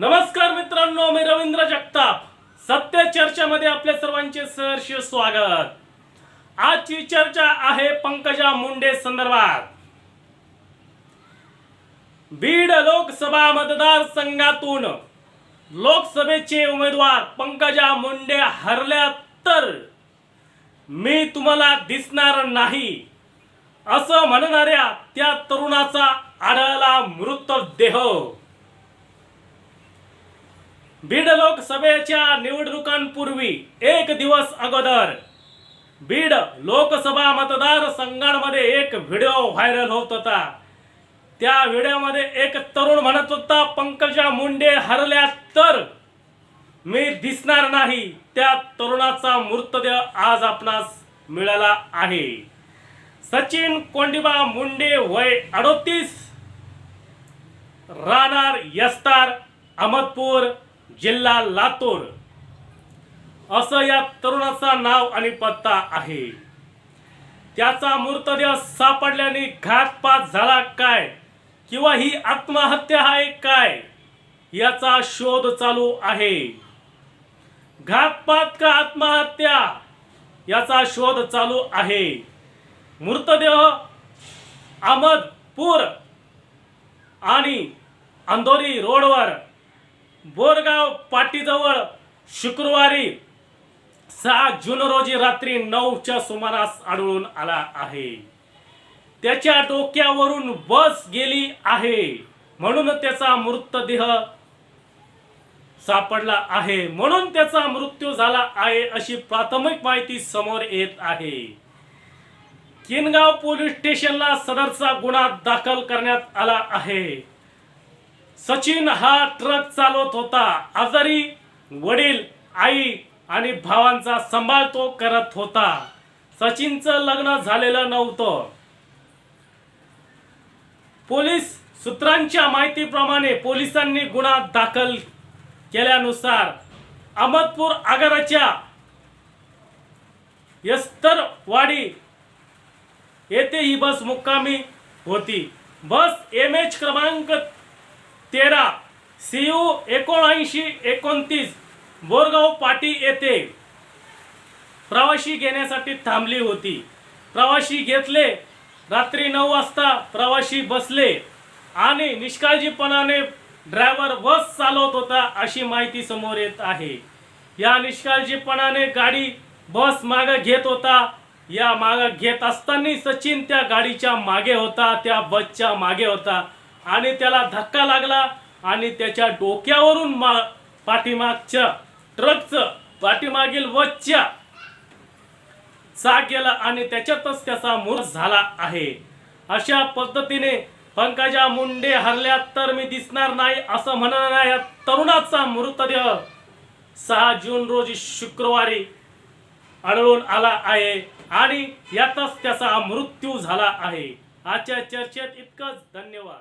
नमस्कार मित्रांनो मी रवींद्र जगताप. सत्य चर्चेमध्ये आपल्या सर्वांचे सहर्ष स्वागत. आजची चर्चा आहे पंकजा मुंडे संदर्भात. बीड लोकसभा मतदारसंघातून लोकसभेचे उमेदवार पंकजा मुंडे हरल्या तर मी तुम्हाला दिसणार नाही असं म्हणणाऱ्या त्या तरुणाचा आढळला मृतदेह. बीड लोकसभेच्या निवडणुकांपूर्वी एक दिवस अगोदर बीड लोकसभा मतदारसंघांमध्ये एक व्हिडिओ व्हायरल होत होता. त्या व्हिडिओमध्ये एक तरुण म्हणत होता पंकजा मुंडे हरल्या तर मी दिसणार नाही. त्या तरुणाचा मृतदेह आज आपणास मिळाला आहे. सचिन कोंडिबा मुंडे वय अडोतीस राहणार यस्तार अहमदपूर जिल्हा लातूर. असं या तरुणाचा नाव आणि पत्ता आहे. त्याचा मृतदेह सापडल्याने घातपात झाला काय? किंवा ही आत्महत्या आहे काय? याचा शोध चालू आहे. घातपात का आत्महत्या? याचा शोध चालू आहे. मृतदेह अहमदपूर आणि अंधोरी रोडवर बोरगाव पाटीजवळ शुक्रवारी सहा जून रोजी रात्री नऊच्या सुमारास आढळून आला आहे. त्याच्या डोक्यावरून बस गेली आहे. म्हणून त्याचा मृतदेह सापडला आहे. म्हणून त्याचा मृत्यू झाला आहे अशी प्राथमिक माहिती समोर येत आहे. किनगाव पोलीस स्टेशनला सदरचा गुन्हा दाखल करण्यात आला आहे. सचिन हा ट्रक चालवत होता. आजारी वडील आई आणि भावांचा सांभाळ तो करत होता. सचिनचं लग्न झालेलं नव्हतं. पोलीस सूत्रांच्या माहितीप्रमाणे पोलिसांनी गुन्हा दाखल केल्यानुसार अहमदपूर आगाराच्या यस्तरवाडी येथे ही बस मुक्कामी होती. बस एम एच क्रमांक तेरा. सी यू एकोणऐंशी एकोणतीस. बोरगाव पाटी येथे प्रवाशी घेण्यासाठी थांबली होती. प्रवाशी घेतले. रात्री नऊ वाजता प्रवाशी बसले आणि निष्काळजीपणाने ड्रायव्हर बस चालवत होता अशी माहिती समोर येत आहे. या निष्काळजीपणाने गाडी बस मागे घेत होता. या मागं घेत असताना सचिन त्या गाडीच्या मागे होता त्या बसच्या मागे होता. आणि त्याला धक्का लागला आणि त्याच्या डोक्यावरून मा पाठीमागच्या ट्रकचं पाठीमागील बसच्या चा गेला आणि त्याच्यातच त्याचा मृत झाला आहे. अशा पद्धतीने पंकजा मुंडे हरल्यात तर मी दिसणार नाही असं म्हणणाऱ्या या तरुणाचा मृतदेह. सहा जून रोजी शुक्रवारी आढळून आला आहे आणि यातच त्याचा मृत्यू झाला आहे. आजच्या चर्चेत इतकंच. धन्यवाद.